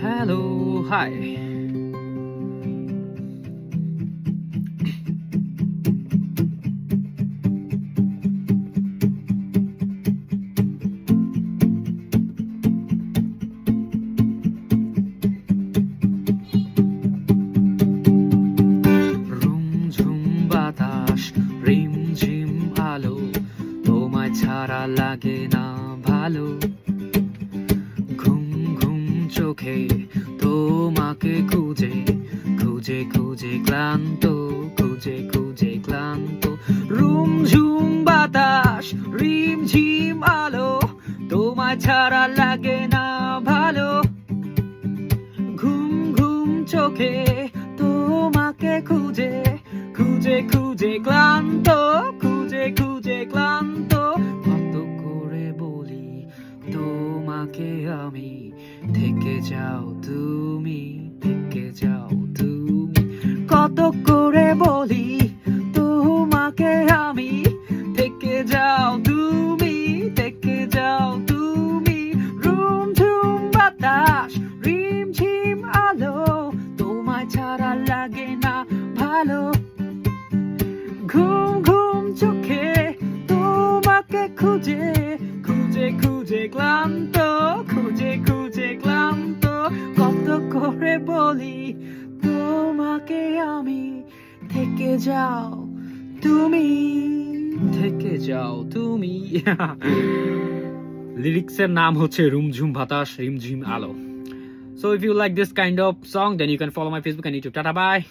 Hello hi তোমায় ছাড়া লাগে না ভালো। চোখে তোমাকে খুঁজে খুঁজে খুঁজে ক্লান্ত, খুঁজে খুঁজে ক্লান্ত। রুম ঝুম বাতাস, রিম ঝিম আলো, তোমায় ছাড়া লাগে না ভালো। ঘুম ঘুম চোখে আমি থেকে যাও তুমি, থেকে যাও তুমি। কত করে বলি তোমাকে আমি, থেকে যাও তুমি, থেকে যাও তুমি। রুম ঝুম বাতাস, রিম ঝিম আলো, তোমায় ছাড়া লাগে না ভালো। ঘুম ঘুম চোখে তোমাকে খুঁজে বলি তোমাকে আমি থেকে যাও তুমি থেকে যাও তুমি লিরিক্সের নাম হচ্ছে রুমঝুম বাতাস রিমঝিম আলো So if you like this kind of song, then you can follow my Facebook and YouTube. Tata bye.